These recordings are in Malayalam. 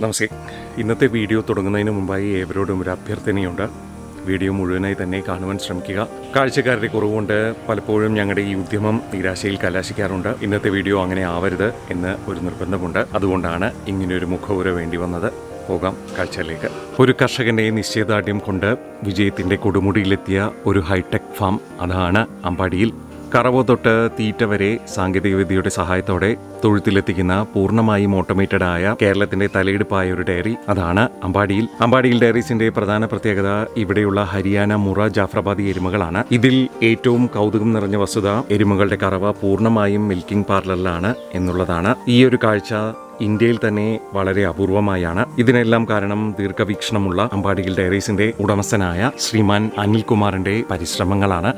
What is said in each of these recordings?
നമസ്തേ ഇന്നത്തെ വീഡിയോ തുടങ്ങുന്നതിന് മുമ്പായി ഏവരോടും ഒരു അഭ്യർത്ഥനയുണ്ട്. വീഡിയോ മുഴുവനായി തന്നെ കാണുവാൻ ശ്രമിക്കുക. കാഴ്ചക്കാരുടെ കുറവുകൊണ്ട് പലപ്പോഴും ഞങ്ങളുടെ ഈ ഉദ്യമം നിരാശയിൽ കലാശിക്കാറുണ്ട്. ഇന്നത്തെ വീഡിയോ അങ്ങനെ ആവരുത് എന്ന് ഒരു നിർബന്ധമുണ്ട്. അതുകൊണ്ടാണ് ഇങ്ങനെയൊരു മുഖപുര വേണ്ടി വന്നത്. പോകാം കാഴ്ചയിലേക്ക്. ഒരു കർഷകന്റെ നിശ്ചയദാർഢ്യം കൊണ്ട് വിജയത്തിന്റെ കൊടുമുടിയിലെത്തിയ ഒരു ഹൈടെക് ഫാം അതാണ് അമ്പാടിയിൽ കറവ തൊട്ട് തീറ്റ വരെ സാങ്കേതികവിദ്യയുടെ സഹായത്തോടെ തൊഴുത്തിലെത്തിക്കുന്ന പൂർണമായും ഓട്ടോമേറ്റഡ് ആയ കേരളത്തിന്റെ തലയെടുപ്പായ ഒരു ഡയറി അതാണ് അമ്പാടിയിൽ. അമ്പാടിയിൽ ഡയറീസിന്റെ പ്രധാന പ്രത്യേകത ഇവിടെയുള്ള ഹരിയാന മുറ ജാഫ്രബാദി എരുമകളാണ്. ഇതിൽ ഏറ്റവും കൗതുകം നിറഞ്ഞ വസ്തുത എരുമകളുടെ കറവ പൂർണമായും മിൽക്കിംഗ് പാർലറിലാണ് എന്നുള്ളതാണ്. ഈ ഒരു കാഴ്ച ഇന്ത്യയിൽ തന്നെ വളരെ അപൂർവമായാണ്. ഇതിനെല്ലാം കാരണം ദീർഘവീക്ഷണമുള്ള അമ്പാടിയിൽ ഡയറീസിന്റെ ഉടമസ്ഥനായ ശ്രീമാൻ അനിൽകുമാറിന്റെ പരിശ്രമങ്ങളാണ്.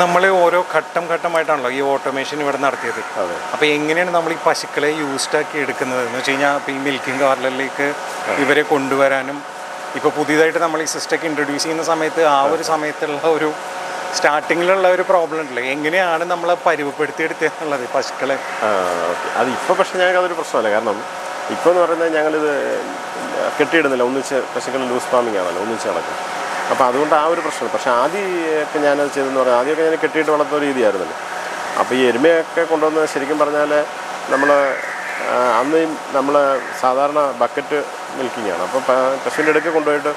നമ്മൾ ഓരോ ഘട്ടം ഘട്ടമായിട്ടാണല്ലോ ഈ ഓട്ടോമേഷൻ ഇവിടെ നടത്തിയത്. അപ്പൊ അപ്പോൾ എങ്ങനെയാണ് നമ്മൾ ഈ പശുക്കളെ യൂസ്ഡ് ആക്കി എടുക്കുന്നത്? എന്ന് വെച്ച് കഴിഞ്ഞാൽ ഇപ്പോൾ ഈ മിൽക്കിംഗ് പാർലറിലേക്ക് ഇവരെ കൊണ്ടുവരാനും ഇപ്പോൾ പുതിയതായിട്ട് നമ്മൾ ഈ സിസ്റ്റമൊക്കെ ഇൻട്രൊഡ്യൂസ് ചെയ്യുന്ന സമയത്ത് ആ ഒരു സമയത്തുള്ള ഒരു സ്റ്റാർട്ടിങ്ങിലുള്ള ഒരു പ്രോബ്ലം ഉണ്ടല്ലോ. എങ്ങനെയാണ് നമ്മൾ പരിവപ്പെടുത്തിയെടുത്തത് എന്നുള്ളത് പശുക്കളെ. അത് ഇപ്പോൾ പക്ഷേ ഞങ്ങൾക്ക് അതൊരു പ്രശ്നമല്ല. കാരണം ഇപ്പോൾ എന്ന് പറയുന്നത് ഞങ്ങളിത് കെട്ടിയിടുന്നില്ല. ഒന്നിച്ച് പശുക്കളെ ലൂസ് ഫാമിംഗ് ആണല്ലോ. ഒന്നിച്ച് നടക്കും. അപ്പോൾ അതുകൊണ്ട് ആ ഒരു പ്രശ്നം പക്ഷേ ആദ്യമൊക്കെ ഞാനത് ചെയ്തെന്ന് പറഞ്ഞാൽ ആദ്യമൊക്കെ ഞാൻ കെട്ടിയിട്ട് വളർത്തുന്ന രീതിയായിരുന്നല്ലോ. അപ്പോൾ ഈ എരുമയൊക്കെ കൊണ്ടുവന്ന് ശരിക്കും പറഞ്ഞാൽ നമ്മൾ അന്ന് നമ്മൾ സാധാരണ ബക്കറ്റ് മിൽക്കിങ്ങാണ്. അപ്പോൾ പശുവിന്റെ ഇടയ്ക്ക് കൊണ്ടുപോയിട്ട്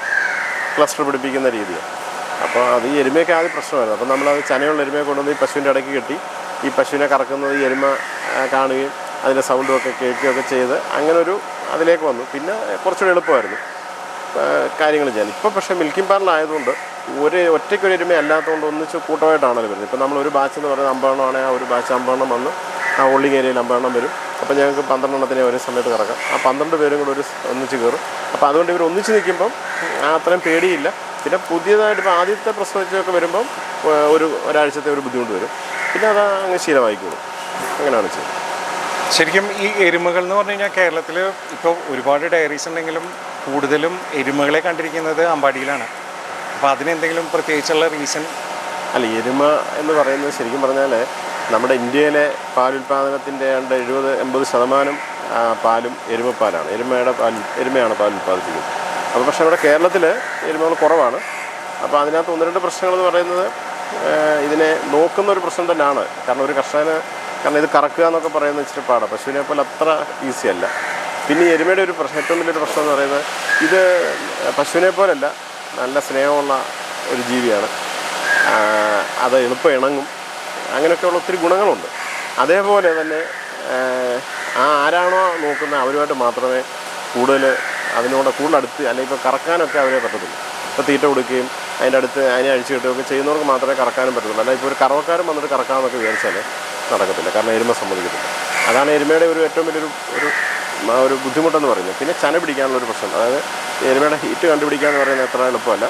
ക്ലസ്റ്റർ പിടിപ്പിക്കുന്ന രീതിയാണ്. അപ്പോൾ അത് ഈ എരുമയൊക്കെ ആദ്യം പ്രശ്നമായിരുന്നു. അപ്പോൾ നമ്മളത് ചനയുള്ള എരുമയെ കൊണ്ടുവന്ന് ഈ പശുവിന്റെ ഇടയ്ക്ക് കെട്ടി ഈ പശുവിനെ കറക്കുന്നത് ഈ എരുമ കാണുകയും അതിന്റെ സൗണ്ടും ഒക്കെ കേൾക്കുകയൊക്കെ ചെയ്ത് അങ്ങനെ ഒരു അതിലേക്ക് വന്നു. പിന്നെ കുറച്ചുകൂടി എളുപ്പമായിരുന്നു. കാര്യങ്ങൾ ചെയ്യാൻ. ഇപ്പോൾ പക്ഷേ മിൽക്കിംഗ് പാർലറായതുകൊണ്ട് ഒരു ഒറ്റയ്ക്ക് ഒരു എരുമ അല്ലാത്തതുകൊണ്ട് ഒന്നിച്ച് കൂട്ടമായിട്ടാണല്ലോ വരുന്നത്. ഇപ്പോൾ നമ്മൾ ഒരു ബാച്ച് എന്ന് പറയുന്നത് അമ്പതെണ്ണം ആണെങ്കിൽ ആ ഒരു ബാച്ച് അമ്പതെണ്ണം വന്ന് ആ ഉള്ളിങ് ഏരിയയിൽ അമ്പതെണ്ണം വരും. അപ്പോൾ ഞങ്ങൾക്ക് പന്ത്രണ്ടെണ്ണത്തിനെ ഒരേ സമയത്ത് കിടക്കാം ആ പന്ത്രണ്ട് പേരും കൂടെ ഒരു ഒന്നിച്ച് കയറും. അപ്പോൾ അതുകൊണ്ട് ഇവർ ഒന്നിച്ച് നിൽക്കുമ്പം അത്രയും പേടിയില്ല. പിന്നെ പുതിയതായിട്ട് ഇപ്പോൾ ആദ്യത്തെ പ്രസവിച്ചൊക്കെ വരുമ്പം ഒരു ഒരാഴ്ചത്തെ ഒരു ബുദ്ധിമുട്ട് വരും. പിന്നെ അത് അങ്ങ് ശീലമായിക്കോളും. അങ്ങനെയാണ് ചെയ്യുന്നത്. ശരിക്കും ഈ എരുമകൾ എന്ന് പറഞ്ഞു കഴിഞ്ഞാൽ കേരളത്തിൽ ഇപ്പോൾ ഒരുപാട് ഡയറീസ് ഉണ്ടെങ്കിലും കൂടുതലും എരുമകളെ കണ്ടിരിക്കുന്നത് അമ്പാടിയിലാണ്. അപ്പോൾ അതിനെന്തെങ്കിലും പ്രത്യേകിച്ചുള്ള റീസൺ അല്ല എരുമ എന്ന് പറയുന്നത് ശരിക്കും പറഞ്ഞാൽ നമ്മുടെ ഇന്ത്യയിലെ പാലുൽപാദനത്തിന്റെ ഏതാണ്ട് എഴുപത് എൺപത് ശതമാനം പാലും എരുമപ്പാലാണ്. എരുമയുടെ പാൽ എരുമയാണ് പാൽ ഉൽപ്പാദിപ്പിക്കുന്നത്. അപ്പോൾ പക്ഷേ ഇവിടെ കേരളത്തിൽ എരുമകൾ കുറവാണ്. അപ്പോൾ അതിനകത്ത് ഒന്ന് രണ്ട് പ്രശ്നങ്ങൾ എന്ന് പറയുന്നത് ഇതിനെ നോക്കുന്ന ഒരു പ്രശ്നം തന്നെയാണ്. കാരണം ഒരു കർഷകന് കാരണം ഇത് കറക്കുക എന്നൊക്കെ പറയുന്നത് ഇച്ചിരി പാടാണ് പശുവിനെ പോലെ അത്ര ഈസി അല്ല. പിന്നെ എരുമയുടെ ഒരു പ്രശ്നം ഏറ്റവും വലിയൊരു പ്രശ്നം എന്ന് പറയുന്നത് ഇത് പശുവിനെ പോലല്ല നല്ല സ്നേഹമുള്ള ഒരു ജീവിയാണ്. അത് എളുപ്പം ഇണങ്ങും. അങ്ങനെയൊക്കെയുള്ള ഒത്തിരി ഗുണങ്ങളുണ്ട്. അതേപോലെ തന്നെ ആ, ആരാണോ നോക്കുന്ന അവരുമായിട്ട് മാത്രമേ കൂടുതൽ അതിനോട് കൂടുതൽ അടുത്ത് അല്ലെങ്കിൽ ഇപ്പോൾ കറക്കാനൊക്കെ അവരെ പറ്റത്തുള്ളൂ. ഇപ്പോൾ തീറ്റ കൊടുക്കുകയും അതിന്റെ അടുത്ത് അതിനെ അഴിച്ചു കിട്ടുകയൊക്കെ ചെയ്യുന്നവർക്ക് മാത്രമേ കറക്കാനും പറ്റത്തുള്ളൂ. അല്ല ഇപ്പോൾ ഒരു കറവക്കാരൻ വന്നിട്ട് കറക്കാമെന്നൊക്കെ വിചാരിച്ചാൽ നടക്കത്തില്ല. കാരണം എരുമ സമ്മതിക്കത്തില്ല. അതാണ് എരുമയുടെ ഒരു ഏറ്റവും വലിയൊരു ഒരു ആ ഒരു ബുദ്ധിമുട്ടെന്ന് പറയുന്നത്. പിന്നെ ചന പിടിക്കാനുള്ളൊരു പ്രശ്നം. അതായത് എരുമയുടെ ഹീറ്റ് കണ്ടുപിടിക്കുക എന്ന് പറയുന്നത് അത്ര എളുപ്പമല്ല.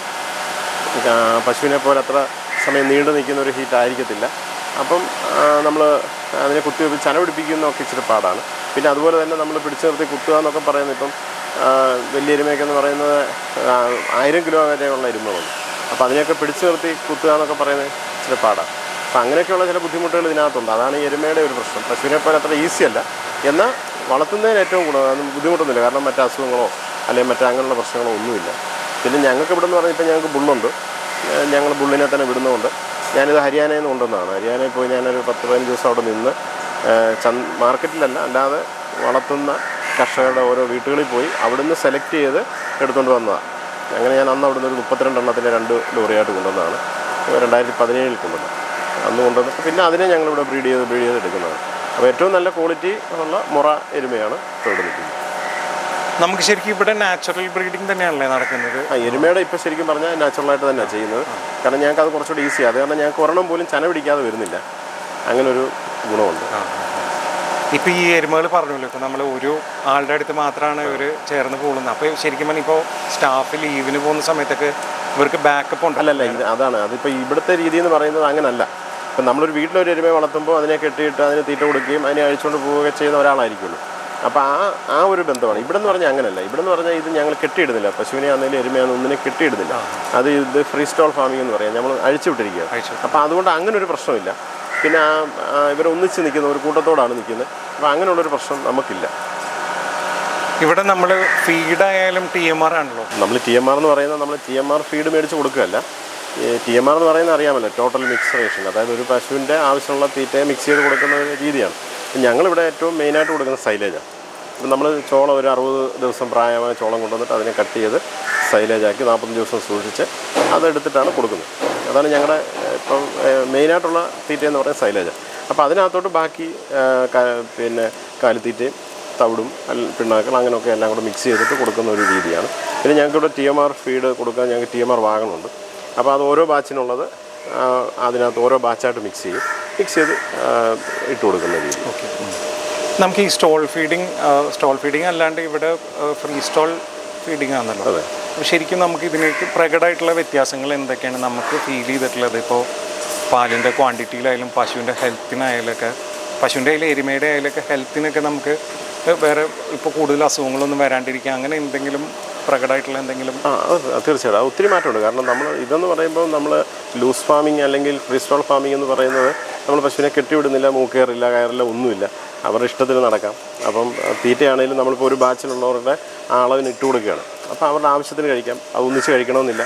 പശുവിനെ പോലെ അത്ര സമയം നീണ്ടു നിൽക്കുന്ന ഒരു ഹീറ്റ് ആയിരിക്കത്തില്ല. അപ്പം നമ്മൾ അതിനെ കുത്തി ചന പിടിപ്പിക്കുന്നതൊക്കെ ഇച്ചിരി പാടാണ്. പിന്നെ അതുപോലെ തന്നെ നമ്മൾ പിടിച്ചു നിർത്തി കുത്തുക എന്നൊക്കെ പറയുന്നത് ഇപ്പം വലിയ എരുമയൊക്കെ എന്ന് പറയുന്നത് ആയിരം കിലോ വരെയുള്ള എരുമകളുണ്ട് അപ്പോൾ അതിനെയൊക്കെ പിടിച്ചു നിർത്തി കുത്തുക എന്നൊക്കെ പറയുന്നത് ഇച്ചിരി പാടാണ്. അപ്പം അങ്ങനെയൊക്കെയുള്ള ചില ബുദ്ധിമുട്ടുകൾ ഇതിനകത്തുണ്ട്. അതാണ് എരുമയുടെ ഒരു പ്രശ്നം. പശുവിനെ പോലെ അത്ര ഈസി അല്ല. എന്നാൽ വളർത്തുന്നതിന് ഏറ്റവും അതൊന്നും ബുദ്ധിമുട്ടൊന്നുമില്ല. കാരണം മറ്റ് അസുഖങ്ങളോ അല്ലെങ്കിൽ മറ്റേ അങ്ങനെയുള്ള പ്രശ്നങ്ങളോ ഒന്നുമില്ല. പിന്നെ ഞങ്ങൾക്ക് ഇവിടെ എന്ന് പറഞ്ഞാൽ ഇപ്പം ഞങ്ങൾക്ക് ബുള്ളുണ്ട്. ഞങ്ങൾ ബുള്ളിനെ തന്നെ വിടുന്നതുകൊണ്ട് ഞാനിത് ഹരിയാനയിൽ നിന്ന് കൊണ്ടുവന്നതാണ്. ഹരിയാനയിൽ പോയി ഞാനൊരു പത്ത് പതിനഞ്ച് ദിവസം അവിടെ നിന്ന് മാർക്കറ്റിലല്ല അല്ലാതെ വളർത്തുന്ന കർഷകരുടെ ഓരോ വീട്ടുകളിൽ പോയി അവിടുന്ന് സെലക്ട് ചെയ്ത് എടുത്തുകൊണ്ട് വന്നതാണ് അങ്ങനെ ഞാൻ അന്ന് അവിടുന്ന് ഒരു മുപ്പത്തിരണ്ട് എണ്ണത്തിന്റെ രണ്ട് ലോറിയായിട്ട് കൊണ്ടുവന്നതാണ്. രണ്ടായിരത്തി പതിനേഴിൽ കൊണ്ടുവന്നത്. അന്ന് കൊണ്ടുവന്നപ്പോൾ പിന്നെ അതിനെ ഞങ്ങളിവിടെ ബ്രീഡ് ചെയ്ത് ബ്രീഡ് ചെയ്ത് എടുക്കുന്നതാണ്. അപ്പോൾ ഏറ്റവും നല്ല ക്വാളിറ്റി ഉള്ള മുറ എരുമയാണ് ഇപ്പോൾ ഇവിടെ നിൽക്കുന്നത്. നമുക്ക് ശരിക്കും ഇവിടെ നാച്ചുറൽ ബ്രീഡിംഗ് തന്നെയാണല്ലേ നടക്കുന്നത്? ആ എരുമയുടെ ഇപ്പോൾ ശരിക്കും പറഞ്ഞാൽ നാച്ചുറലായിട്ട് തന്നെയാണ് ചെയ്യുന്നത്. കാരണം ഞങ്ങൾക്ക് അത് കുറച്ചുകൂടി ഈസിയാണ് അത് കാരണം ഞങ്ങൾക്ക് ഒരെണ്ണം പോലും ചന പിടിക്കാതെ വരുന്നില്ല. അങ്ങനെ ഒരു ഗുണമുണ്ട്. ഇപ്പൊ ഈ എരുമകൾ പറഞ്ഞല്ലോ ഇപ്പൊ നമ്മൾ ഒരു ആളുടെ അടുത്ത് മാത്രമാണ് ഇവർ ചേർന്ന് പോകുന്നത് അപ്പോൾ ശരിക്കും പറഞ്ഞാൽ ഇപ്പോൾ സ്റ്റാഫ് ലീവിന് പോകുന്ന സമയത്തൊക്കെ ഇവർക്ക് ബാക്കപ്പ് ഉണ്ട്. അല്ലല്ല അതാണ്. അതിപ്പോൾ ഇവിടുത്തെ രീതി എന്ന് പറയുന്നത് അങ്ങനല്ല. ഇപ്പം നമ്മളൊരു വീട്ടിലൊരു എരുമയെ വളർത്തുമ്പോൾ അതിനെ കെട്ടിയിട്ട് അതിനെ തീറ്റ കൊടുക്കുകയും അതിനെ അഴിച്ചുകൊണ്ട് പോവുകയൊക്കെ ചെയ്യുന്ന ഒരാളായിരിക്കുള്ളൂ. അപ്പോൾ ആ ആ ഒരു ബന്ധമാണ്. ഇവിടെ എന്ന് പറഞ്ഞാൽ അങ്ങനെയല്ല ഇവിടെ എന്ന് പറഞ്ഞാൽ ഇത് ഞങ്ങൾ കെട്ടിയിടുന്നില്ല. പശുവിനെ ആണെങ്കിലും എരുമയാണെന്ന് ഒന്നിനെ കെട്ടിയിടുന്നില്ല. അത് ഇത് ഫ്രീ സ്റ്റോൾ ഫാമിംഗ് എന്ന് പറയാം. നമ്മൾ അഴിച്ചു വിട്ടിരിക്കുക അപ്പോൾ അതുകൊണ്ട് അങ്ങനെ ഒരു പ്രശ്നമില്ല. പിന്നെ ആ ഒന്നിച്ച് നിൽക്കുന്ന ഒരു കൂട്ടത്തോടാണ് നിൽക്കുന്നത്. അപ്പോൾ അങ്ങനെയുള്ളൊരു പ്രശ്നം നമുക്കില്ല. ഇവിടെ നമ്മൾ ഫീഡായാലും ടി എം ആർ ആണല്ലോ. നമ്മൾ ടി എം ആർ എന്ന് പറയുന്നത് നമ്മൾ ടി എം ആർ ഫീഡ് മേടിച്ച് കൊടുക്കുകയല്ല. ടി എം ആർ എന്ന് പറയുന്നത് അറിയാമല്ലോ ടോട്ടൽ മിക്സ് റേഷൻ അതായത് ഒരു പശുവിന്റെ ആവശ്യമുള്ള തീറ്റയെ മിക്സ് ചെയ്ത് കൊടുക്കുന്ന ഒരു രീതിയാണ്. ഞങ്ങളിവിടെ ഏറ്റവും മെയിനായിട്ട് കൊടുക്കുന്ന സൈലേജാണ് ഇപ്പം നമ്മൾ ചോളം ഒരു അറുപത് ദിവസം പ്രായമായ ചോളം കൊണ്ടുവന്നിട്ട് അതിനെ കട്ട് ചെയ്ത് സൈലേജാക്കി നാൽപ്പത്തഞ്ച് ദിവസം സൂക്ഷിച്ച് അതെടുത്തിട്ടാണ് കൊടുക്കുന്നത്. അതാണ് ഞങ്ങളുടെ ഇപ്പം മെയിനായിട്ടുള്ള തീറ്റ എന്ന് പറയുന്നത് സൈലേജാണ് അപ്പോൾ അതിനകത്തോട്ട് ബാക്കി പിന്നെ കാലിത്തീറ്റയും തവിടും പിണ്ണാക്കൾ അങ്ങനെയൊക്കെ എല്ലാം കൂടെ മിക്സ് ചെയ്തിട്ട് കൊടുക്കുന്ന ഒരു രീതിയാണ്. പിന്നെ ഞങ്ങൾക്കിവിടെ ടി എം ആർ ഫീഡ് കൊടുക്കാൻ ഞങ്ങൾക്ക് ടി എം ആർ വാങ്ങണമുണ്ട് അപ്പോൾ അത് ഓരോ ബാച്ചിനുള്ളത് അതിനകത്ത് ഓരോ ബാച്ചായിട്ട് മിക്സ് ചെയ്യും. മിക്സ് ചെയ്ത് ഇട്ട് കൊടുക്കുന്ന രീതി. ഓക്കെ. നമുക്ക് ഈ സ്റ്റോൾ ഫീഡിങ് സ്റ്റോൾ ഫീഡിങ് അല്ലാണ്ട് ഇവിടെ ഫ്രീ സ്റ്റോൾ ഫീഡിങ് ആണല്ലോ. അതെ. അപ്പോൾ ശരിക്കും നമുക്ക് ഇതിനേക്ക് പ്രകടമായിട്ടുള്ള വ്യത്യാസങ്ങൾ എന്തൊക്കെയാണ്? നമുക്ക് ഫീൽ ചെയ്തിട്ടുള്ളത് ഇപ്പോൾ പാലിന്റെ ക്വാണ്ടിറ്റിയിലായാലും പശുവിന്റെ ഹെൽത്തിനായാലൊക്കെ പശുവിന്റെ ആയാലും എരുമയുടെ ആയാലൊക്കെ ഹെൽത്തിനൊക്കെ നമുക്ക് വേറെ ഇപ്പോൾ കൂടുതൽ അസുഖങ്ങളൊന്നും വരാണ്ടിരിക്കുക അങ്ങനെ എന്തെങ്കിലും പ്രകടമായിട്ടുള്ള എന്തെങ്കിലും? ആ തീർച്ചയായിട്ടും. അത് ഒത്തിരി മാറ്റമുണ്ട്. കാരണം നമ്മൾ ഇതെന്ന് പറയുമ്പോൾ നമ്മൾ ലൂസ് ഫാമിംഗ് അല്ലെങ്കിൽ ഫ്രീ സ്റ്റോൾ ഫാമിംഗ് എന്ന് പറയുന്നത് നമ്മൾ പശുവിനെ കെട്ടിവിടുന്നില്ല മൂക്കേറില്ല കയറില്ല ഒന്നുമില്ല. അവരുടെ ഇഷ്ടത്തിന് നടക്കാം. അപ്പം തീറ്റയാണെങ്കിലും നമ്മളിപ്പോൾ ഒരു ബാച്ചിലുള്ളവരുടെ അളവിന് ഇട്ട് കൊടുക്കുകയാണ്. അപ്പോൾ അവരുടെ ആവശ്യത്തിന് കഴിക്കാം. അത് ഒന്നിച്ച് കഴിക്കണമെന്നില്ല.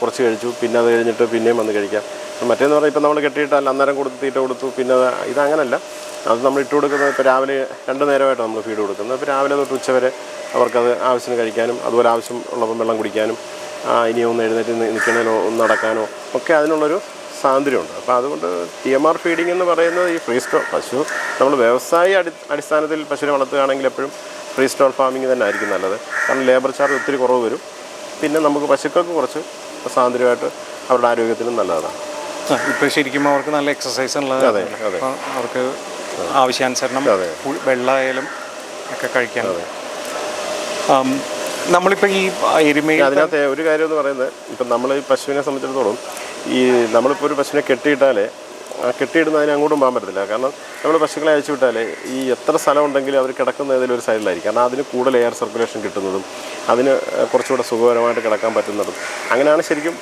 കുറച്ച് കഴിച്ചു. പിന്നെ അത് കഴിഞ്ഞിട്ട് പിന്നെയും വന്ന് കഴിക്കാം. മറ്റേന്ന് പറഞ്ഞാൽ ഇപ്പം നമ്മൾ കെട്ടിയിട്ടാൽ അന്നേരം കൊടുത്ത് തീറ്റ കൊടുത്തു. പിന്നെ ഇതങ്ങനല്ല. അത് നമ്മൾ ഇട്ട് കൊടുക്കുന്നത് ഇപ്പോൾ രാവിലെ രണ്ട് നേരമായിട്ട് നമ്മൾ ഫീഡ് കൊടുക്കുന്നത്. ഇപ്പോൾ രാവിലെ തൊട്ട് ഉച്ചവരെ അവർക്കത് ആവശ്യത്തിന് കഴിക്കാനും അതുപോലെ ആവശ്യം ഉള്ളപ്പം വെള്ളം കുടിക്കാനും ആ, ഇനി ഒന്ന് എഴുന്നേറ്റ് നിൽക്കണേലോ ഒന്ന് നടക്കാനോ ഒക്കെ അതിനുള്ളൊരു സ്വാതന്ത്ര്യമുണ്ട് അപ്പോൾ അതുകൊണ്ട് ടി എം ആർ ഫീഡിംഗ് എന്ന് പറയുന്നത് ഈ ഫ്രീ സ്റ്റോൾ പശു നമ്മൾ വ്യവസായ അടി അടിസ്ഥാനത്തിൽ പശുവിനെ വളർത്തുകയാണെങ്കിൽ എപ്പോഴും ഫ്രീ സ്റ്റോൾ ഫാമിംഗ് തന്നെ ആയിരിക്കും നല്ലത്. കാരണം ലേബർ ചാർജ് ഒത്തിരി കുറവ് വരും. പിന്നെ നമുക്ക് പശുക്കൾക്ക് കുറച്ച് സ്വാതന്ത്ര്യമായിട്ട് അവരുടെ ആരോഗ്യത്തിനും നല്ലതാണ്. ഇപ്പോൾ ശരിക്കും അവർക്ക് നല്ല എക്സസൈസ് ഉള്ളത് അതെ, അതെ. അപ്പോൾ അവർക്ക് ആവശ്യാനുസരണം വെള്ളമായാലും ഒക്കെ കഴിക്കാൻ. നമ്മളിപ്പോൾ ഈ എരുമയിൽ അതിനകത്ത് ഒരു കാര്യം എന്ന് പറയുന്നത് ഇപ്പം നമ്മൾ ഈ പശുവിനെ സംബന്ധിച്ചിടത്തോളം ഈ നമ്മളിപ്പോൾ ഒരു പശുവിനെ കെട്ടിയിട്ടാലേ ആ കെട്ടിയിടുന്ന അതിന് അങ്ങോട്ടും പോകാൻ പറ്റത്തില്ല. കാരണം നമ്മൾ പശുക്കളെ അയച്ചു വിട്ടാൽ ഈ എത്ര സ്ഥലം ഉണ്ടെങ്കിലും അവർ കിടക്കുന്ന ഏതെങ്കിലും ഒരു സൈഡിലായിരിക്കും. കാരണം അതിന് കൂടുതൽ എയർ സർക്കുലേഷൻ കിട്ടുന്നതും അതിന് കുറച്ചുകൂടെ സുഖകരമായിട്ട് കിടക്കാൻ പറ്റുന്നതും അങ്ങനെയാണ് ശരിക്കും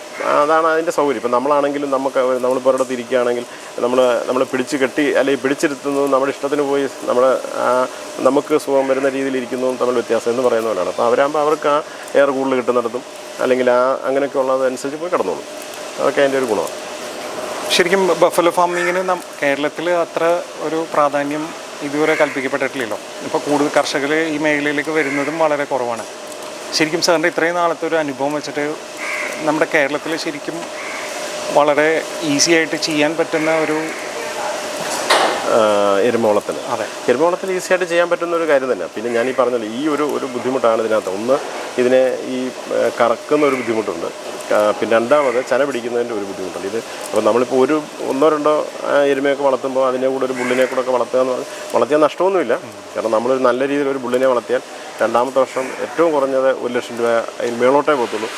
അതാണ് അതിന്റെ സൗകര്യം. ഇപ്പം നമ്മളാണെങ്കിലും നമുക്ക് നമ്മളിപ്പോൾ ഒരിടത്ത് ഇരിക്കുകയാണെങ്കിൽ നമ്മൾ നമ്മൾ പിടിച്ച് കെട്ടി അല്ലെങ്കിൽ പിടിച്ചിരുത്തുന്നതും നമ്മുടെ ഇഷ്ടത്തിന് പോയി നമ്മൾ നമുക്ക് സുഖം വരുന്ന രീതിയിൽ ഇരിക്കുന്നതും തമ്മിൽ വ്യത്യാസം എന്ന് പറയുന്ന പോലെയാണ്. അപ്പോൾ അവരാകുമ്പോൾ അവർക്ക് ആ എയർ കൂടുതൽ കിട്ടുന്നിടത്തും അല്ലെങ്കിൽ ആ അങ്ങനെയൊക്കെ ഉള്ളതനുസരിച്ച് പോയി കിടന്നോളും. അതൊക്കെ അതിന്റെ ഒരു ഗുണമാണ്. ശരിക്കും ബഫലോ ഫാമിങ്ങിന് നം കേരളത്തിൽ അത്ര ഒരു പ്രാധാന്യം ഇതുവരെ കൽപ്പിക്കപ്പെട്ടിട്ടില്ലല്ലോ. ഇപ്പോൾ കൂടുതൽ കർഷകർ ഈ മേഖലയിലേക്ക് വരുന്നതും വളരെ കുറവാണ്. ശരിക്കും സാറിന്റെ ഇത്രയും നാളത്തെ ഒരു അനുഭവം വെച്ചിട്ട് നമ്മുടെ കേരളത്തിൽ ശരിക്കും വളരെ ഈസി ആയിട്ട് ചെയ്യാൻ പറ്റുന്ന ഒരു എരുമോളത്തിൽ അതെ. എരുമോളത്തിൽ ഈസി ആയിട്ട് ചെയ്യാൻ പറ്റുന്ന ഒരു കാര്യം തന്നെ പിന്നെ ഞാൻ ഈ പറഞ്ഞല്ലോ ഈ ഒരു ഒരു ബുദ്ധിമുട്ടാണ് ഇതിനകത്ത്. ഒന്ന് ഇതിനെ ഈ കറക്കുന്ന ഒരു ബുദ്ധിമുട്ടുണ്ട്. പിന്നെ രണ്ടാമത് ചന പിടിക്കുന്നതിന്റെ ഒരു ബുദ്ധിമുട്ടുണ്ട്. ഇത് അപ്പോൾ നമ്മളിപ്പോൾ ഒരു ഒന്നോ രണ്ടോ എരുമയൊക്കെ വളർത്തുമ്പോൾ അതിന്റെ കൂടെ ഒരു ബുള്ളിനെ കൂടെ ഒക്കെ വളർത്തുക എന്ന് പറഞ്ഞാൽ വളർത്തിയാൽ നഷ്ടമൊന്നുമില്ല. കാരണം നമ്മളൊരു നല്ല രീതിയിൽ ഒരു ബുള്ളിനെ വളർത്തിയാൽ രണ്ടാമത്തെ വർഷം ഏറ്റവും കുറഞ്ഞത് ഒരു ലക്ഷം രൂപ മേളോട്ടേ പോകത്തുള്ളൂ.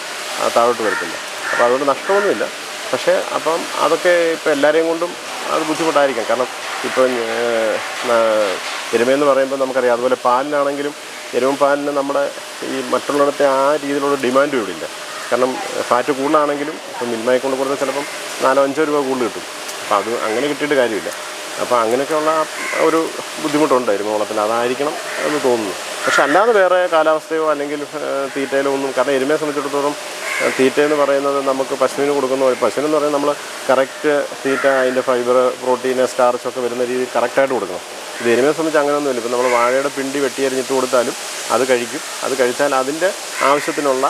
താഴോട്ട് വരത്തില്ല. അപ്പോൾ അതുകൊണ്ട് നഷ്ടമൊന്നുമില്ല. പക്ഷേ അപ്പം അതൊക്കെ ഇപ്പോൾ എല്ലാവരെയും കൊണ്ടും അത് ബുദ്ധിമുട്ടായിരിക്കാം. കാരണം ഇപ്പോൾ എരുമയെന്ന് പറയുമ്പോൾ നമുക്കറിയാം അതുപോലെ പാലിനാണെങ്കിലും എരുമ പാലിന് നമ്മുടെ ഈ മറ്റുള്ളിടത്തെ ആ രീതിയിലുള്ള ഡിമാൻഡ് ഇവിടെ ഇല്ല. കാരണം ഫാറ്റ് കൂടുതലാണെങ്കിലും ഇപ്പം മിൽമയെ കൊണ്ട് കൊടുത്താൽ ചിലപ്പം നാലോ അഞ്ചോ രൂപ കൂടുതൽ കിട്ടും. അപ്പോൾ അത് അങ്ങനെ കിട്ടിയിട്ട് കാര്യമില്ല. അപ്പോൾ അങ്ങനെയൊക്കെയുള്ള ഒരു ബുദ്ധിമുട്ടുണ്ട് എരുമവളത്തിൽ അതായിരിക്കണം എന്ന് തോന്നുന്നു. പക്ഷെ അല്ലാതെ വേറെ കാലാവസ്ഥയോ അല്ലെങ്കിൽ തീറ്റയിലോ ഒന്നും കാരണം എരുമയെ സംബന്ധിച്ചിടത്തോളം തീറ്റ എന്ന് പറയുന്നത് നമുക്ക് പശുവിന് കൊടുക്കുന്ന പോലെ പശുവിനെന്ന് പറയുന്നത് നമ്മൾ കറക്റ്റ് തീറ്റ അതിന്റെ ഫൈബർ പ്രോട്ടീൻ സ്റ്റാർച്ച് ഒക്കെ വരുന്ന രീതിയിൽ കറക്റ്റായിട്ട് കൊടുക്കണം. ഇത് എരുമയെ സംബന്ധിച്ച് അങ്ങനെയൊന്നുമില്ല. ഇപ്പം നമ്മൾ വാഴയുടെ പിണ്ടി വെട്ടിയരിഞ്ഞിട്ട് കൊടുത്താലും അത് കഴിക്കും. അത് കഴിച്ചാൽ അതിന്റെ ആവശ്യത്തിനുള്ള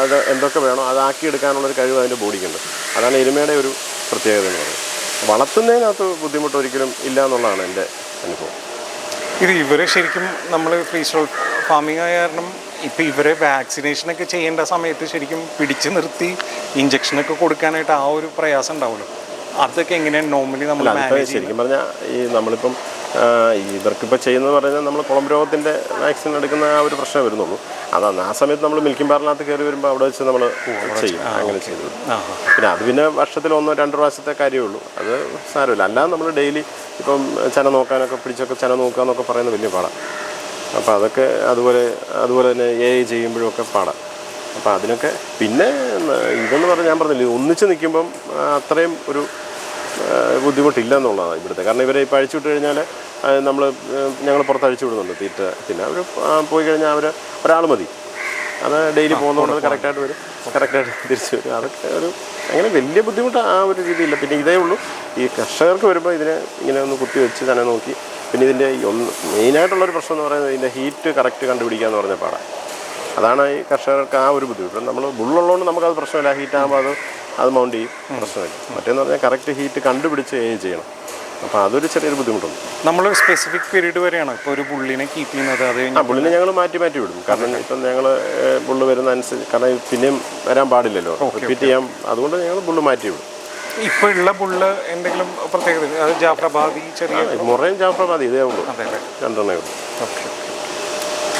അത് എന്തൊക്കെ വേണോ അതാക്കി എടുക്കാനുള്ള ഒരു കഴിവ് അതിന്റെ ബോഡിക്കുണ്ട്. അതാണ് എരുമയുടെ ഒരു പ്രത്യേകത എന്ന് പറയുന്നത്. വളർത്തുന്നതിനകത്ത് ബുദ്ധിമുട്ട് ഒരിക്കലും ഇല്ല എന്നുള്ളതാണ് എന്റെ അനുഭവം. ഇത് ഇവരെ ശരിക്കും നമ്മൾ ഫ്രീ സ്റ്റോൾ ഫാമിംഗ് ആയ കാരണം ഇപ്പം ഇവരെ വാക്സിനേഷനൊക്കെ ചെയ്യേണ്ട സമയത്ത് ശരിക്കും പിടിച്ചു നിർത്തി ഇഞ്ചക്ഷനൊക്കെ കൊടുക്കാനായിട്ട് ആ ഒരു പ്രയാസം ഉണ്ടാവുമല്ലോ. അതൊക്കെ എങ്ങനെയാണ് നോർമലി നമ്മൾ ശരിക്കും പറഞ്ഞാൽ ഈ നമ്മളിപ്പം ഇവർക്കിപ്പോൾ ചെയ്യുന്നത് പറഞ്ഞാൽ നമ്മൾ കുളമ്പ് രോഗത്തിന്റെ വാക്സിൻ എടുക്കുന്ന ആ ഒരു പ്രശ്നം വരുന്നുള്ളൂ. അതാണ് ആ സമയത്ത് നമ്മൾ മിൽക്കിംഗ് പാറിനകത്ത് കയറി വരുമ്പോൾ അവിടെ വെച്ച് നമ്മൾ ചെയ്യും അങ്ങനെ ചെയ്തു ആ പിന്നെ അത് പിന്നെ വർഷത്തിൽ ഒന്നോ രണ്ടോ പ്രാവശ്യത്തെ കാര്യമുള്ളൂ. അത് സാരമില്ല. അല്ലാതെ നമ്മൾ ഡെയിലി ഇപ്പം ചന നോക്കാനൊക്കെ പിടിച്ചൊക്കെ ചന നോക്കുക എന്നൊക്കെ പറയുന്നത് വലിയ പാടാണ് അപ്പോൾ അതൊക്കെ അതുപോലെ അതുപോലെ തന്നെ എ ഐ ചെയ്യുമ്പോഴൊക്കെ പാടാം. അപ്പോൾ അതിനൊക്കെ പിന്നെ ഇതെന്ന് പറഞ്ഞാൽ ഞാൻ പറഞ്ഞില്ലേ ഒന്നിച്ച് നിൽക്കുമ്പം അത്രയും ഒരു ബുദ്ധിമുട്ടില്ല എന്നുള്ളതാണ് ഇവിടുത്തെ. കാരണം ഇവരെ ഇപ്പോൾ അഴിച്ചു വിട്ട് കഴിഞ്ഞാൽ നമ്മൾ ഞങ്ങൾ പുറത്ത് അഴിച്ചു വിടുന്നുണ്ട് തീറ്റ. പിന്നെ അവർ പോയി കഴിഞ്ഞാൽ അവർ ഒരാൾ മതി. അത് ഡെയിലി പോകുന്നതുകൊണ്ട് കറക്റ്റായിട്ട് വരും. കറക്റ്റായിട്ട് തിരിച്ചു വരും. അതൊക്കെ ഒരു അങ്ങനെ വലിയ ബുദ്ധിമുട്ട് ആ ഒരു രീതിയില്ല. പിന്നെ ഇതേ ഉള്ളൂ ഈ കർഷകർക്ക് വരുമ്പോൾ ഇതിനെ ഇങ്ങനെ ഒന്ന് കുത്തി വെച്ച് തന്നെ നോക്കി പിന്നെ ഇതിന്റെ ഒന്ന് മെയിനായിട്ടുള്ളൊരു പ്രശ്നം എന്ന് പറയുന്നത് ഇതിന്റെ ഹീറ്റ് കറക്റ്റ് കണ്ടുപിടിക്കുക എന്ന് പറഞ്ഞ പാടാണ് അതാണ് ഈ കർഷകർക്ക് ആ ഒരു ബുദ്ധിമുട്ട് നമ്മൾ ബുള്ളുള്ളതുകൊണ്ട് നമുക്കത് പ്രശ്നമില്ല. ഹീറ്റ് ആകുമ്പോൾ അത് അത് മൗണ്ട് ചെയ്യും. പ്രശ്നമില്ല. മറ്റേന്ന് പറഞ്ഞാൽ കറക്റ്റ് ഹീറ്റ് കണ്ടുപിടിച്ച് കഴിഞ്ഞ് ചെയ്യണം. അപ്പോൾ അതൊരു ചെറിയൊരു ബുദ്ധിമുട്ടുണ്ട് നമ്മൾ സ്പെസിഫിക് പീരീഡ് വരെയാണ്. ഇപ്പോൾ ഒരു ബുള്ളിനെ കീപ്പ് ചെയ്യുന്നത് അത് ആ ബുള്ളിനെ ഞങ്ങൾ മാറ്റി മാറ്റി വിടും. കാരണം ഇപ്പം ഞങ്ങൾ ബുള്ള് വരുന്ന അനുസരിച്ച് കാരണം പിന്നെയും വരാൻ പാടില്ലല്ലോ. റിപ്പീറ്റ് ചെയ്യാം. അതുകൊണ്ട് ഞങ്ങൾ ബുള്ള് മാറ്റി വിടും. ഇപ്പോൾ ഉള്ള പുള്ള് എന്തെങ്കിലും പ്രത്യേകത അത് ജാഫ്രബാദി ചെറിയ മുറയും ജാഫ്രബാദി ഇതേ ഉള്ളൂ. രണ്ടെണ്ണേ ഉള്ളൂ.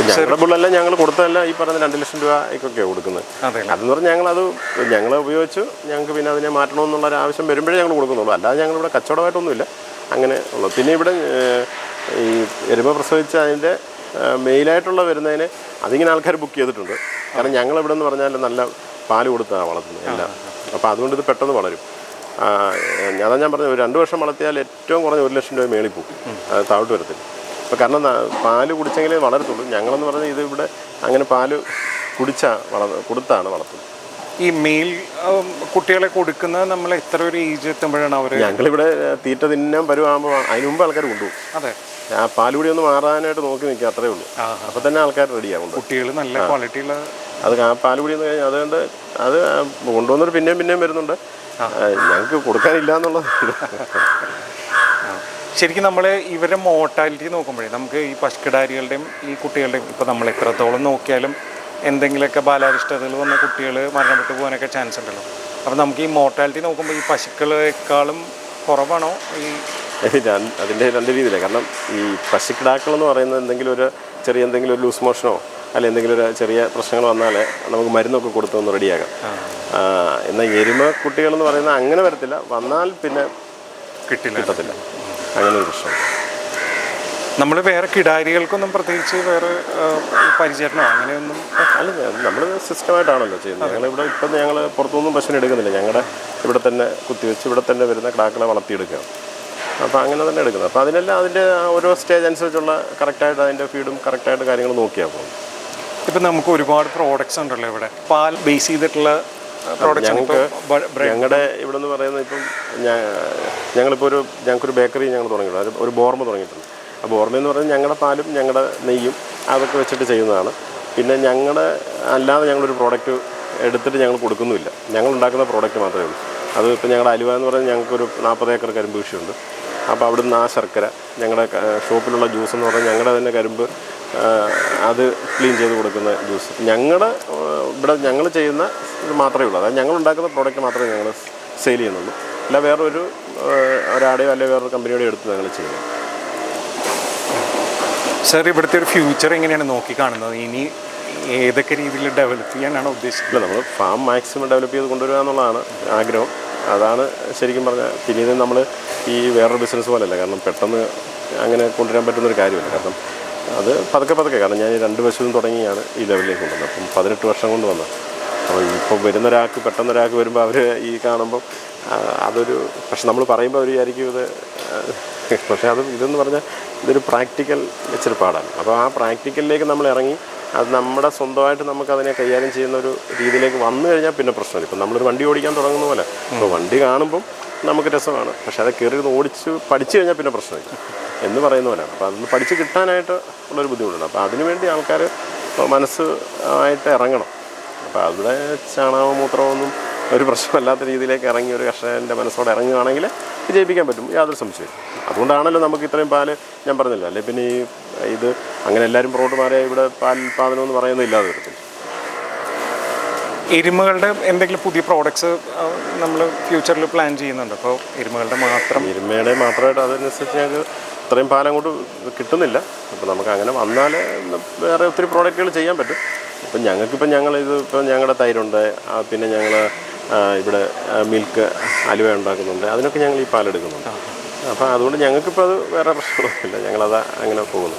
ഞങ്ങളുടെ ബുള്ളെല്ലാം ഞങ്ങൾ കൊടുത്തതല്ല ഈ പറഞ്ഞ രണ്ട് ലക്ഷം രൂപ രൂപയ്ക്കൊക്കെയാണ് കൊടുക്കുന്നത്. അതെ അതെന്ന് പറഞ്ഞാൽ ഞങ്ങളത് ഞങ്ങൾ ഉപയോഗിച്ചു ഞങ്ങൾക്ക് പിന്നെ അതിനെ മാറ്റണമെന്നുള്ള ഒരു ആവശ്യം വരുമ്പോഴേ ഞങ്ങൾ കൊടുക്കുന്നുള്ളൂ. അല്ലാതെ ഞങ്ങളിവിടെ കച്ചവടമായിട്ടൊന്നുമില്ല. അങ്ങനെ ഉള്ളു. പിന്നെ ഇവിടെ ഈ എരുമ പ്രസവിച്ച അതിന്റെ മെയിലായിട്ടുള്ള വരുന്നതിന് അതിങ്ങനെ ആൾക്കാർ ബുക്ക് ചെയ്തിട്ടുണ്ട്. കാരണം ഞങ്ങൾ ഇവിടെ എന്ന് പറഞ്ഞാൽ നല്ല പാൽ കൊടുത്താണ് വളർത്തുന്നത് എല്ലാം. അപ്പോൾ അതുകൊണ്ട് ഇത് പെട്ടെന്ന് വളരും. അതാ ഞാൻ പറഞ്ഞത് ഒരു രണ്ട് വർഷം വളർത്തിയാൽ ഏറ്റവും കുറഞ്ഞ ഒരു ലക്ഷം രൂപ മേളിൽ പോകും. അത് താഴോട്ട് വരത്തില്ല. അപ്പോൾ കാരണം പാൽ പാൽ കുടിച്ചെങ്കിലേ വളരത്തുള്ളൂ. ഞങ്ങളെന്ന് പറഞ്ഞാൽ ഇത് ഇവിടെ അങ്ങനെ പാൽ കുടിച്ചാ വള കൊടുത്താണ് വളർത്തുന്നത്. ഈ മെയിൽ കുട്ടികളെ കൊടുക്കുന്നത് നമ്മൾ എത്ര ഒരു ഏജ് എത്തുമ്പോഴാണ് അവർ ഞങ്ങളിവിടെ തീറ്റ തിന്നാൻ പരുവാകുമ്പോൾ അതിന് മുമ്പ് ആൾക്കാർ കൊണ്ടുപോകും. അതെ. ആ പാലുകൂടി ഒന്ന് മാറാനായിട്ട് നോക്കി നിൽക്കുക അത്രേ ഉള്ളൂ. അപ്പോൾ തന്നെ ആൾക്കാർ റെഡിയാവും കുട്ടികൾ നല്ല ക്വാളിറ്റിയുള്ള അത് ആ പാലുകൂടി എന്ന് കഴിഞ്ഞാൽ അതുകൊണ്ട് അത് കൊണ്ടുവന്നിട്ട് പിന്നെയും പിന്നെയും വരുന്നുണ്ട്. ഞങ്ങൾക്ക് കൊടുക്കാനില്ല എന്നുള്ളത്. ശരിക്കും നമ്മൾ ഇവരുടെ മോർട്ടാലിറ്റി നോക്കുമ്പോഴേ നമുക്ക് ഈ പശുക്കിടാരികളുടെയും ഈ കുട്ടികളുടെയും ഇപ്പോൾ നമ്മൾ എത്രത്തോളം നോക്കിയാലും എന്തെങ്കിലുമൊക്കെ ബാലാരിഷ്ടതകൾ വന്ന കുട്ടികൾ മരണപ്പെട്ടു പോകാനൊക്കെ ചാൻസ് ഉണ്ടല്ലോ. അപ്പോൾ നമുക്ക് ഈ മോർട്ടാലിറ്റി നോക്കുമ്പോൾ ഈ പശുക്കളെക്കാളും കുറവാണോ ഈ അതിന്റെ രണ്ട് രീതിയിലാണ് കാരണം ഈ പശുക്കിടാക്കൾ എന്ന് പറയുന്നത് എന്തെങ്കിലും ഒരു ചെറിയ എന്തെങ്കിലും ഒരു ലൂസ് മോഷനോ അല്ല എന്തെങ്കിലും ഒരു ചെറിയ പ്രശ്നങ്ങൾ വന്നാൽ നമുക്ക് മരുന്നൊക്കെ കൊടുത്തൊന്ന് റെഡിയാക്കാം. ആ, എന്നാൽ എരുമ കുട്ടികളെന്ന് പറയുന്നത് അങ്ങനെ വരത്തില്ല. വന്നാൽ പിന്നെ കിട്ടില്ല. കിട്ടത്തില്ല. അങ്ങനെ ഒരു പ്രശ്നം. നമ്മൾ വേറെ കിടാരികൾക്കൊന്നും പ്രത്യേകിച്ച് വേറെ പരിചരണം പരിചരണമോ അങ്ങനെയൊന്നും? അല്ല നമ്മൾ സിസ്റ്റമായിട്ടാണല്ലോ ചെയ്യുന്നത്. ഞങ്ങൾ ഞങ്ങളിവിടെ ഇപ്പം ഞങ്ങൾ പുറത്തുനിന്നും പശുവിനെ എടുക്കുന്നില്ല. ഞങ്ങളുടെ ഇവിടെ തന്നെ കുത്തിവെച്ച് ഇവിടെ തന്നെ വരുന്ന കിടാക്കളെ വളർത്തിയെടുക്കുകയാണ് അപ്പോൾ അങ്ങനെ തന്നെ എടുക്കുന്നത്. അപ്പോൾ അതിനെല്ലാം അതിന്റെ ഓരോ സ്റ്റേജ് അനുസരിച്ചുള്ള കറക്റ്റായിട്ട് അതിന്റെ ഫീഡും കറക്റ്റായിട്ട് കാര്യങ്ങൾ നോക്കിയാൽ പോകും ഇപ്പം നമുക്ക് ഒരുപാട് പ്രോഡക്റ്റ്സ് ഉണ്ടല്ലോ ഇവിടെ. പാൽ ബേസ് ചെയ്തിട്ടുള്ള പ്രോഡക്റ്റ്സ് ഞങ്ങൾക്ക് ഞങ്ങളുടെ ഇവിടെ നിന്ന് പറയുന്നത് ഇപ്പം ഞങ്ങളിപ്പോൾ ഒരു ഞങ്ങൾക്കൊരു ബേക്കറി ഞങ്ങൾ തുടങ്ങിയിട്ടുണ്ട്. അത് ഒരു ബോർമ തുടങ്ങിയിട്ടുണ്ട്. ആ ബോർമ എന്ന് പറയുന്നത് ഞങ്ങളുടെ പാലും ഞങ്ങളുടെ നെയ്യും അതൊക്കെ വെച്ചിട്ട് ചെയ്യുന്നതാണ്. പിന്നെ ഞങ്ങളുടെ അല്ലാതെ ഞങ്ങളൊരു പ്രോഡക്റ്റ് എടുത്തിട്ട് ഞങ്ങൾ കൊടുക്കുന്നുമില്ല. ഞങ്ങൾ ഉണ്ടാക്കുന്ന പ്രോഡക്റ്റ് മാത്രമേ ഉള്ളൂ. അത് ഇപ്പോൾ ഞങ്ങളുടെ അലുവ എന്ന് പറയുന്നത് ഞങ്ങൾക്കൊരു നാൽപ്പത് ഏക്കർ കരിമ്പ് കൃഷിയുണ്ട്. അപ്പോൾ അവിടുന്ന് ആ ശർക്കര ഞങ്ങളുടെ ഷോപ്പിലുള്ള ജ്യൂസ് എന്ന് പറഞ്ഞാൽ ഞങ്ങളുടെ തന്നെ കരിമ്പ് അത് ക്ലീൻ ചെയ്ത് കൊടുക്കുന്ന ജ്യൂസ്. ഞങ്ങളുടെ ഇവിടെ ഞങ്ങൾ ചെയ്യുന്ന ഇത് മാത്രമേ ഉള്ളൂ. അതായത് ഞങ്ങൾ ഉണ്ടാക്കുന്ന പ്രോഡക്റ്റ് മാത്രമേ ഞങ്ങൾ സെയിൽ ചെയ്യുന്നുള്ളൂ. അല്ല വേറൊരു ഒരാടെയോ അല്ലെങ്കിൽ വേറൊരു കമ്പനിയുടെ എടുത്ത് ഞങ്ങൾ ചെയ്യുന്നു സർ ഇവിടുത്തെ ഒരു ഫ്യൂച്ചർ എങ്ങനെയാണ് നോക്കി കാണുന്നത്? ഇനി ഏതൊക്കെ രീതിയിൽ ഡെവലപ്പ് ചെയ്യാനാണ് ഉദ്ദേശിക്കുന്നത്? നമ്മൾ ഫാം മാക്സിമം ഡെവലപ്പ് ചെയ്ത് കൊണ്ടുവരിക എന്നുള്ളതാണ് ആഗ്രഹം. അതാണ് ശരിക്കും പറഞ്ഞാൽ പിന്നീട് നമ്മൾ ഈ വേറൊരു ബിസിനസ് പോലെയല്ല കാരണം പെട്ടെന്ന് അങ്ങനെ കൊണ്ടുവരാൻ പറ്റുന്നൊരു കാര്യമല്ല. കാരണം അത് പതുക്കെ പതുക്കെ. കാരണം ഞാൻ രണ്ട് വശവും തുടങ്ങിയാണ് ഈ ലെവലിലേക്ക് കൊണ്ടുവന്നത്. അപ്പം പതിനെട്ട് വർഷം കൊണ്ട് വന്നത് അപ്പോൾ ഇപ്പോൾ വരുന്ന ഒരാൾക്ക് പെട്ടെന്ന് ഒരാൾക്ക് വരുമ്പോൾ അവർ ഈ കാണുമ്പോൾ അതൊരു പക്ഷെ നമ്മൾ പറയുമ്പോൾ അവർ വിചാരിക്കും ഇത് പക്ഷേ അത് ഇതെന്ന് പറഞ്ഞാൽ ഇതൊരു പ്രാക്ടിക്കൽ ഇച്ചിരി പാടാണ്. അപ്പോൾ ആ പ്രാക്ടിക്കലിലേക്ക് നമ്മൾ ഇറങ്ങി അത് നമ്മുടെ സ്വന്തമായിട്ട് നമുക്ക് അതിനെ കൈകാര്യം ചെയ്യുന്ന ഒരു രീതിയിലേക്ക് വന്നു കഴിഞ്ഞാൽ പിന്നെ പ്രശ്നമില്ല. ഇപ്പം നമ്മളൊരു വണ്ടി ഓടിക്കാൻ തുടങ്ങുന്ന പോലെ. അപ്പോൾ വണ്ടി കാണുമ്പം നമുക്ക് രസമാണ്. പക്ഷേ അത് കയറി ഓടിച്ച് പഠിച്ചു കഴിഞ്ഞാൽ പിന്നെ പ്രശ്നമില്ല. എന്ന് പറയുന്ന പോലെയാണ്. അപ്പോൾ അതൊന്ന് പഠിച്ച് കിട്ടാനായിട്ട് ഉള്ളൊരു ബുദ്ധിമുട്ടുണ്ട്. അപ്പോൾ അതിനുവേണ്ടി ആൾക്കാർ മനസ്സ് ആയിട്ട് ഇറങ്ങണം. അപ്പോൾ അവിടെ ഒന്നും ഒരു പ്രശ്നമല്ലാത്ത രീതിയിലേക്ക് ഇറങ്ങി ഒരു കർഷകന്റെ മനസ്സോടെ ഇറങ്ങുകയാണെങ്കിൽ വിജയിപ്പിക്കാൻ പറ്റും. യാതൊരു സംശയവും അതുകൊണ്ടാണല്ലോ നമുക്ക് ഇത്രയും പാൽ ഞാൻ പറഞ്ഞില്ല? അല്ലെ പിന്നെ ഈ ഇത് അങ്ങനെ എല്ലാവരും പുറകോട്ട് മാറിയാൽ ഇവിടെ പാൽ ഉൽപ്പാദനം എന്ന് പറയുന്നത് ഇല്ലാതെ വരത്തില്ല. എരുമകളുടെ എന്തെങ്കിലും പുതിയ പ്രോഡക്ട്സ് നമ്മൾ ഫ്യൂച്ചറിൽ പ്ലാൻ ചെയ്യുന്നുണ്ട്. അപ്പോൾ എരുമകളുടെ മാത്രം എരുമയുടെ മാത്രമായിട്ട് അതനുസരിച്ച് ഞങ്ങൾക്ക് അത്രയും പാലം കൊണ്ട് കിട്ടുന്നില്ല. അപ്പോൾ നമുക്ക് അങ്ങനെ വന്നാൽ വേറെ ഒത്തിരി പ്രോഡക്റ്റുകൾ ചെയ്യാൻ പറ്റും. ഇപ്പം ഞങ്ങൾക്കിപ്പം ഞങ്ങൾ ഇത് ഇപ്പം ഞങ്ങളുടെ തൈരുണ്ട്. പിന്നെ ഞങ്ങൾ ഇവിടെ മിൽക്ക് അലുവ ഉണ്ടാക്കുന്നുണ്ട്. അതിനൊക്കെ ഞങ്ങൾ ഈ പാലെടുക്കുന്നുണ്ട്. അപ്പോൾ അതുകൊണ്ട് ഞങ്ങൾക്കിപ്പോൾ അത് വേറെ പ്രശ്നമൊന്നുമില്ല ഞങ്ങളത് അങ്ങനെ പോകുന്നു.